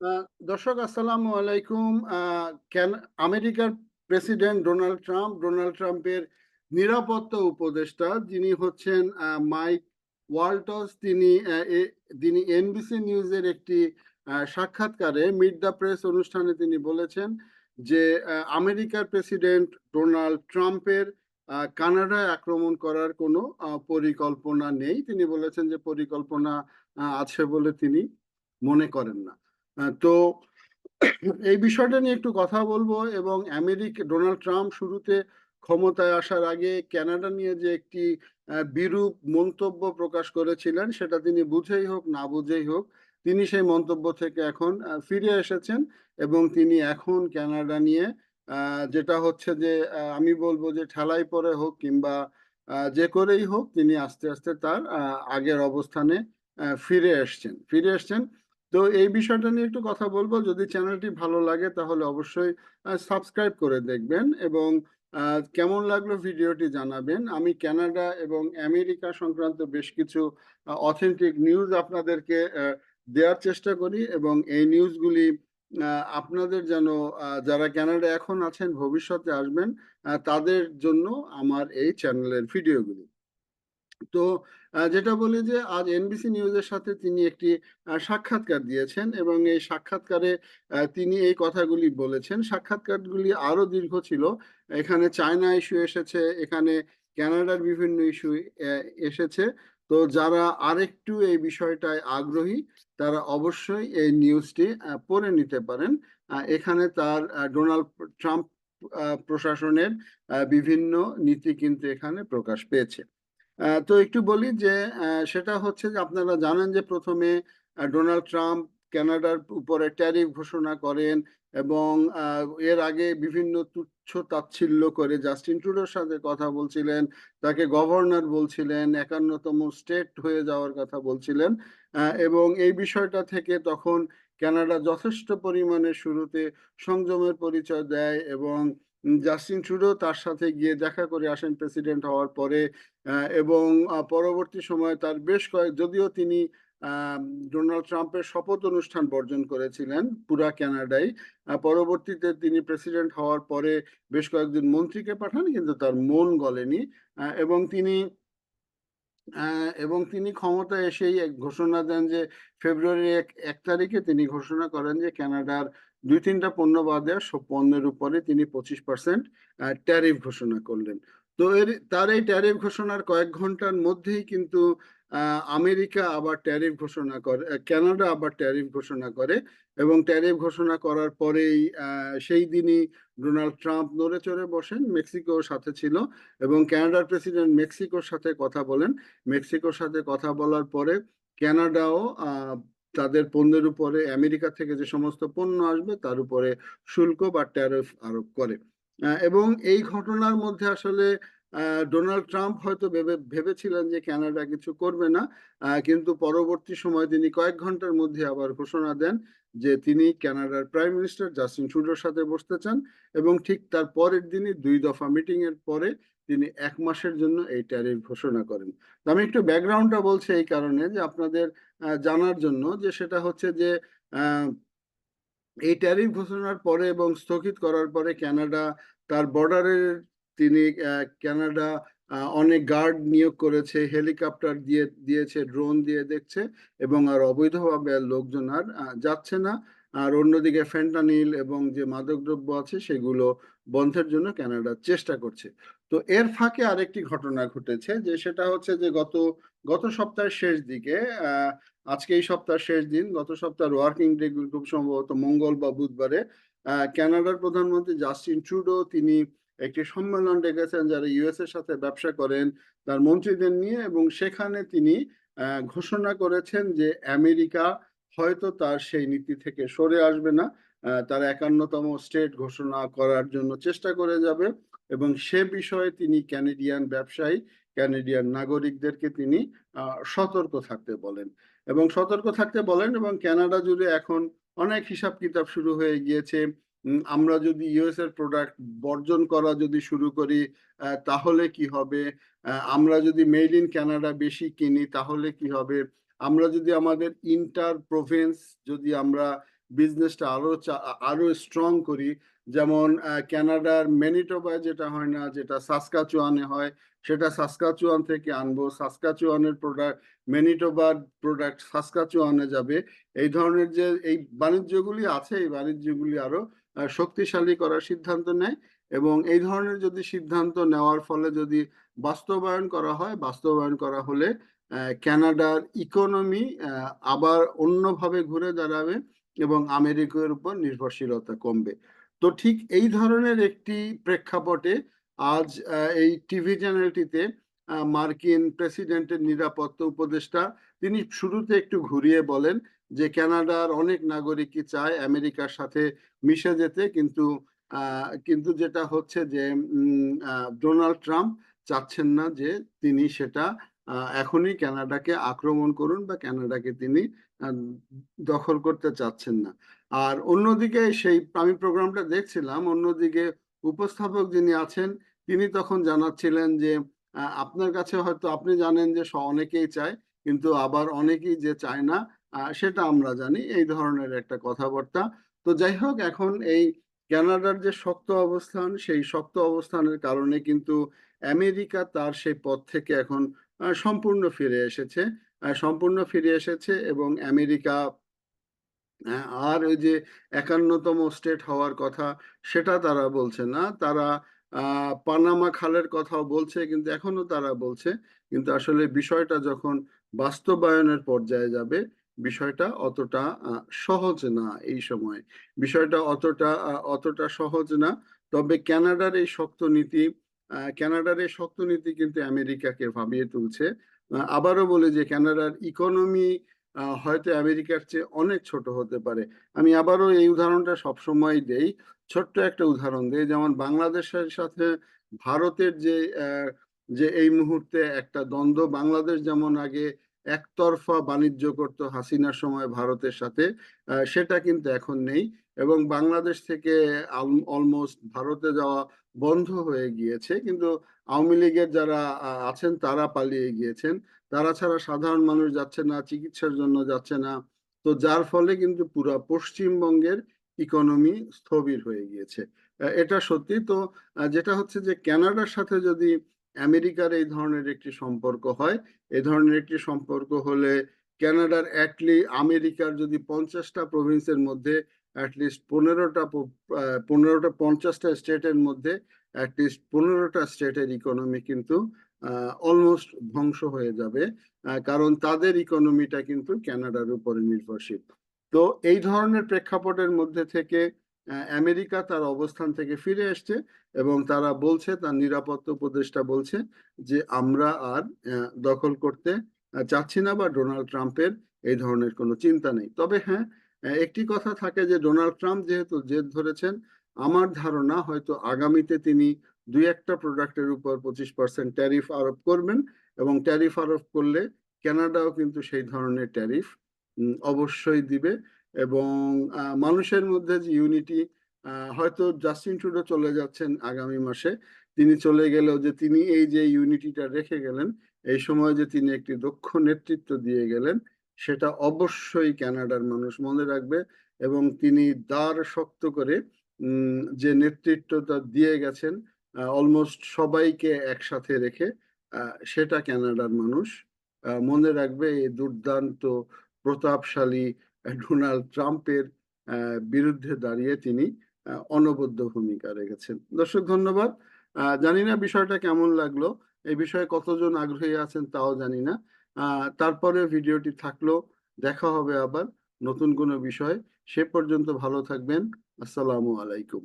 দর্শক, আসসালামু আলাইকুম। আমেরিকার প্রেসিডেন্ট ডোনাল্ড ট্রাম্প, ডোনাল্ড ট্রাম্পের নিরাপত্তা উপদেষ্টা যিনি হচ্ছেন মাইক ওয়াল্টস, তিনি তিনি এনবিসি নিউজের একটি সাক্ষাৎকারে মিড দ্য প্রেস অনুষ্ঠানে তিনি বলেছেন যে আমেরিকার প্রেসিডেন্ট ডোনাল্ড ট্রাম্পের কানাডায় আক্রমণ করার কোনো পরিকল্পনা নেই। তিনি বলেছেন যে, পরিকল্পনা আছে বলে তিনি মনে করেন না। তো এই বিষয়টা নিয়ে একটু কথা বলব এবং আমেরিকা, ডোনাল্ড ট্রাম্প শুরুতে ক্ষমতায় আসার আগে কানাডা নিয়ে যে একটি বিরূপ মন্তব্য প্রকাশ করেছিলেন, সেটা তিনি বুঝেই হোক, না বুঝেই হোক, তিনি সেই মন্তব্য থেকে এখন ফিরে এসেছেন এবং তিনি এখন কানাডা নিয়ে যেটা হচ্ছে যে আমি বলব যে ঠেলাই পরে হোক কিংবা যে করেই হোক, তিনি আস্তে আস্তে তার আগের অবস্থানে ফিরে এসছেন। ফিরে এসছেন তো এই বিষয়টা নিয়ে একটু কথা বলব। যদি চ্যানেলটি ভালো লাগে তাহলে অবশ্যই সাবস্ক্রাইব করে দেখবেন এবং কেমন লাগল ভিডিওটি জানাবেন। আমি কানাডা এবং আমেরিকা সংক্রান্ত বেশ কিছু অথেন্টিক নিউজ আপনাদেরকে দেওয়ার চেষ্টা করি এবং এই নিউজগুলি আপনাদের যেন যারা কানাডা এখন আছেন ভবিষ্যতে আসবেন তাদের জন্য আমার এই চ্যানেলের ভিডিওগুলি তো যেটা বলি যে আজ এনবিসি নিউজের সাথে তিনি একটি সাক্ষাৎকার দিয়েছেন এবং এই সাক্ষাৎকারে তিনি এই কথাগুলি বলেছেন। সাক্ষাৎকারগুলি আরও দীর্ঘ ছিল। এখানে চায়না ইস্যু এসেছে, এখানে কানাডার বিভিন্ন ইস্যু এসেছে। তো যারা আরেকটু এই বিষয়টায় আগ্রহী, তারা অবশ্যই এই নিউজটি পড়ে নিতে পারেন। এখানে তার ডোনাল্ড ট্রাম্প প্রশাসনের বিভিন্ন নীতি কিন্তু এখানে প্রকাশ পেয়েছে। তো একটু বলি যে সেটা হচ্ছে যে আপনারা জানেন যে প্রথমে ডোনাল্ড ট্রাম্প কানাডার উপরে ট্যারিফ ঘোষণা করেন এবং এর আগে বিভিন্ন তুচ্ছ তাচ্ছিল্য করে জাস্টিন ট্রুডোর সাথে কথা বলছিলেন, তাকে গভর্নর বলছিলেন, একান্নতম স্টেট হয়ে যাওয়ার কথা বলছিলেন এবং এই বিষয়টা থেকে তখন কানাডা যথেষ্ট পরিমাণে শুরুতে সংযমের পরিচয় দেয় এবং জাস্টিন ট্রুডো তার সাথে গিয়ে দেখা করে আসেন প্রেসিডেন্ট হওয়ার পরে এবং পরবর্তী সময়ে তার বেশ কয়েক যদিও তিনি ডোনাল্ড ট্রাম্পের শপথ অনুষ্ঠান বর্জন করেছিলেন পুরা কানাডায় আহ, পরবর্তীতে তিনি প্রেসিডেন্ট হওয়ার পরে বেশ কয়েকজন মন্ত্রীকে পাঠান কিন্তু তার মন গলেনি এবং তিনি এবং তিনি ক্ষমতায় এসেই এক ঘোষণা দেন যে ফেব্রুয়ারি এক এক তারিখে তিনি ঘোষণা করেন যে কানাডার দুই তিনটা পণ্য বাদে সব পণ্যের উপরে তিনি পঁচিশ পার্সেন্ট ট্যারিফ ঘোষণা করলেন। তো এর, তার এই ট্যারিফ ঘোষণার কয়েক ঘণ্টার মধ্যেই কিন্তু আমেরিকা আবার ট্যারিফ ঘোষণা করে কানাডা আবার ট্যারিফ ঘোষণা করে এবং ট্যারিফ ঘোষণা করার পরেই সেই দিনই ডোনাল্ড ট্রাম্প নড়ে চড়ে বসেন, মেক্সিকোর সাথে ছিল এবং কানাডার প্রেসিডেন্ট মেক্সিকোর সাথে কথা বলেন। মেক্সিকোর সাথে কথা বলার পরে কানাডাও তাদের পণ্যের উপরে, আমেরিকা থেকে যে সমস্ত পণ্য আসবে, তার উপরে শুল্ক বা ট্যারিফ আরোপ করে। এবং এই ঘটনার মধ্যে আসলে ডোনাল্ড ট্রাম্প হয়তো ভেবে, ভেবেছিলেন যে কানাডা কিছু করবে না। কিন্তু পরবর্তী সময় তিনি কয়েক ঘণ্টার মধ্যে আবার ঘোষণা দেন যে তিনি কানাডার প্রাইম মিনিস্টার জাস্টিন ট্রুডোর সাথে বসতে চান এবং ঠিক তার পরের দিনই দুই দফা মিটিং এর পরে তিনি এক মাসের জন্য এই ট্যারিফ ঘোষণা করেন। আমি একটু ব্যাকগ্রাউন্ডটা বলছি এই কারণে যে আপনাদের জানার জন্য যে সেটা হচ্ছে যে এই ট্যারিফ ঘোষণার পরে এবং স্থগিত করার পরে ক্যানাডা, তার বর্ডারের তিনি ক্যানাডা অনেক গার্ড নিয়োগ করেছে, হেলিকপ্টার দিয়ে, দিয়েছে, ড্রোন দিয়ে দেখছে এবং আর অবৈধভাবে লোকজন আর যাচ্ছে না। আর অন্যদিকে ফেন্টানিল এবং যে মাদকদ্রব্য আছে সেগুলো বন্ধের জন্য কানাডা চেষ্টা করছে। তো এর ফাঁকে আরেকটি ঘটনা ঘটেছে যে সেটা হচ্ছে যে গত গত সপ্তাহের শেষ দিকে আজকে এই সপ্তাহের শেষ দিন গত সপ্তাহের ওয়ার্কিং ডে খুব সম্ভবত মঙ্গল বা বুধবারে আহ, কানাডার প্রধানমন্ত্রী জাস্টিন ট্রুডো তিনি একটি সম্মেলন ডেকেছেন যারা ইউএস এর সাথে ব্যবসা করেন তার মন্ত্রীদের নিয়ে এবং সেখানে তিনি ঘোষণা করেছেন যে আমেরিকা হয়তো তার সেই নীতি থেকে সরে আসবে না। তার একান্নতম স্টেট ঘোষণা করার জন্য চেষ্টা করে যাবে এবং সে বিষয়ে তিনি ক্যানেডিয়ান ব্যবসায়ী, ক্যানেডিয়ান নাগরিকদেরকে তিনি সতর্ক থাকতে বলেন। এবং সতর্ক থাকতে বলেন এবং কানাডা জুড়ে এখন অনেক হিসাব কিতাব শুরু হয়ে গিয়েছে। আমরা যদি ইউএস এর প্রোডাক্ট বর্জন করা যদি শুরু করি তাহলে কি হবে? আমরা যদি মেড ইন কানাডা বেশি কিনি, তাহলে কি হবে? আমরা যদি আমাদের ইন্টার প্রভিন্স যদি আমরা বিজনেসটা আরও আরও স্ট্রং করি, যেমন ক্যানাডার ম্যানিটোবায় যেটা হয় না, যেটা সাসকাচুয়ানে হয়, সেটা সাসকাচুয়ান থেকে আনব। সাসকাচুয়ানের প্রোডাক্ট ম্যানিটোবার প্রোডাক্ট সাসকাচুয়ানে যাবে। এই ধরনের যে, এই বাণিজ্যগুলি আছে, এই বাণিজ্যগুলি আরও শক্তিশালী করার সিদ্ধান্ত নেয় এবং এই ধরনের যদি সিদ্ধান্ত নেওয়ার ফলে যদি বাস্তবায়ন করা হয়, বাস্তবায়ন করা হলে আহ, কানাডার ইকোনমি আবার অন্যভাবে ঘুরে দাঁড়াবে এবং আমেরিকার উপর নির্ভরশীলতা কমবে। তো ঠিক এই ধরনের একটি প্রেক্ষাপটে আজ এই টিভি চ্যানেলটিতে মার্কিন প্রেসিডেন্টের নিরাপত্তা উপদেষ্টা তিনি শুরুতে একটু ঘুরিয়ে বলেন যে কানাডার অনেক নাগরিকই চায় আমেরিকার সাথে মিশে যেতে কিন্তু কিন্তু যেটা হচ্ছে যে ডোনাল্ড ট্রাম্প চাচ্ছেন না যে তিনি সেটা এখনই ক্যানাডাকে আক্রমণ করুন বা কানাডাকে তিনি দখল করতে চাচ্ছেন না। আর অন্যদিকে সেই, আমি প্রোগ্রামটা দেখছিলাম, অন্যদিকে উপস্থাপক যিনি আছেন, তিনি তখন জানাচ্ছিলেন যে আপনার কাছে হয়তো আপনি জানেন যে অনেকেই চায়, কিন্তু আবার অনেকেই যে চায় না সেটা আমরা জানি, এই ধরনের একটা কথাবার্তা। তো যাই হোক, এখন এই ক্যানাডার যে শক্ত অবস্থান, সেই শক্ত অবস্থানের কারণে কিন্তু আমেরিকা তার সেই পথ থেকে এখন সম্পূর্ণ ফিরে এসেছে। সম্পূর্ণ ফিরে এসেছে এবং আমেরিকা আর ওই যে একান্নতম স্টেট হওয়ার কথা, সেটা তারা বলছে না। তারা পানামা খালের কথাও বলছে, কিন্তু এখনও তারা বলছে। কিন্তু আসলে বিষয়টা যখন বাস্তবায়নের পর্যায়ে যাবে, বিষয়টা অতটা সহজ না এই সময়। বিষয়টা অতটা অতটা সহজ না। তবে ক্যানাডার এই শক্ত নীতি আহ, কানাডার এই শক্ত নীতি কিন্তু আমেরিকাকে ভাবিয়ে তুলছে। আবারও বলে যে ক্যানাডার ইকোনমি হয়তো আমেরিকার চেয়ে অনেক ছোট হতে পারে। আমি আবারও এই উদাহরণটা সবসময় দেই। ছোট্ট একটা উদাহরণ দেই যেমন বাংলাদেশের সাথে ভারতের যে যে এই মুহূর্তে একটা দ্বন্দ্ব বাংলাদেশ যেমন আগে একতরফা বাণিজ্য করতো হাসিনার সময় ভারতের সাথে সেটা কিন্তু এখন নেই এবং বাংলাদেশ থেকে অলমোস্ট ভারতে যাওয়া বন্ধ হয়ে গিয়েছে। কিন্তু আওয়ামী লীগের যারা আছেন তারা পালিয়ে গিয়েছেন। তারা ছাড়া সাধারণ মানুষ যাচ্ছে না, চিকিৎসার জন্য যাচ্ছে না। তো যার ফলে কিন্তু পুরো পশ্চিমবঙ্গের ইকোনমি স্থবির হয়ে গিয়েছে। এটা সত্যি। তো যেটা হচ্ছে যে, কানাডার সাথে যদি আমেরিকার এই ধরনের একটি সম্পর্ক হয়। এই ধরনের একটি সম্পর্ক হলে কানাডার অ্যাটলি আমেরিকার যদি পঞ্চাশটা প্রভিন্সের মধ্যে অ্যাটলিস্ট পনেরোটা পনেরোটা পঞ্চাশটা স্টেটের মধ্যে অ্যাটলিস্ট পনেরোটা স্টেটের ইকোনমি কিন্তু অলমোস্ট ধ্বংস হয়ে যাবে কারণ তাদের ইকোনমিটা কিন্তু কানাডার উপরে নির্ভরশীল। তো এই ধরনের প্রেক্ষাপটের মধ্যে থেকে আমেরিকা তার অবস্থান থেকে ফিরে এসছে এবং তারা বলছে, তার নিরাপত্তা উপদেষ্টা বলছে যে, আমরা আর দখল করতে চাচ্ছি না বা ডোনাল্ড ট্রাম্পের এই ধরনের কোনো চিন্তা নেই। তবে হ্যাঁ একটি কথা থাকে যে, ডোনাল্ড ট্রাম্প যেহেতু জেদ ধরেছেন, আমার ধারণা হয়তো আগামীতে তিনি দুই একটা প্রোডাক্টের উপর পঁচিশ পার্সেন্ট ট্যারিফ আরোপ করবেন এবং ট্যারিফ আরোপ করলে কানাডাও কিন্তু সেই ধরনের ট্যারিফ অবশ্যই দিবে। এবং মানুষের মধ্যে যে ইউনিটি হয়তো জাস্টিন ট্রুডো চলে যাচ্ছেন আগামী মাসে। তিনি চলে গেলেও যে তিনি এই যে ইউনিটিটা রেখে গেলেন, এই সময় যে তিনি একটি দক্ষ নেতৃত্ব দিয়ে গেলেন, সেটা অবশ্যই কানাডার মানুষ মনে রাখবে এবং তিনি দ্বার শক্ত করে যে নেতৃত্বটা দিয়ে গেছেন অলমোস্ট সবাইকে একসাথে রেখে সেটা ক্যানাডার মানুষ মনে রাখবে এই দুর্দান্ত, প্রতাপশালী ডোনাল্ড ট্রাম্পের বিরুদ্ধে দাঁড়িয়ে তিনি অনবদ্য ভূমিকা রেখেছেন। দর্শক, ধন্যবাদ। জানি না বিষয়টা কেমন লাগল, এই বিষয়ে কতজন আগ্রহী আছেন তাও জানি না। তারপরে ভিডিওটি থাকল, দেখা হবে আবার নতুন কোনো বিষয়। সে পর্যন্ত ভালো থাকবেন। আসসালামু আলাইকুম।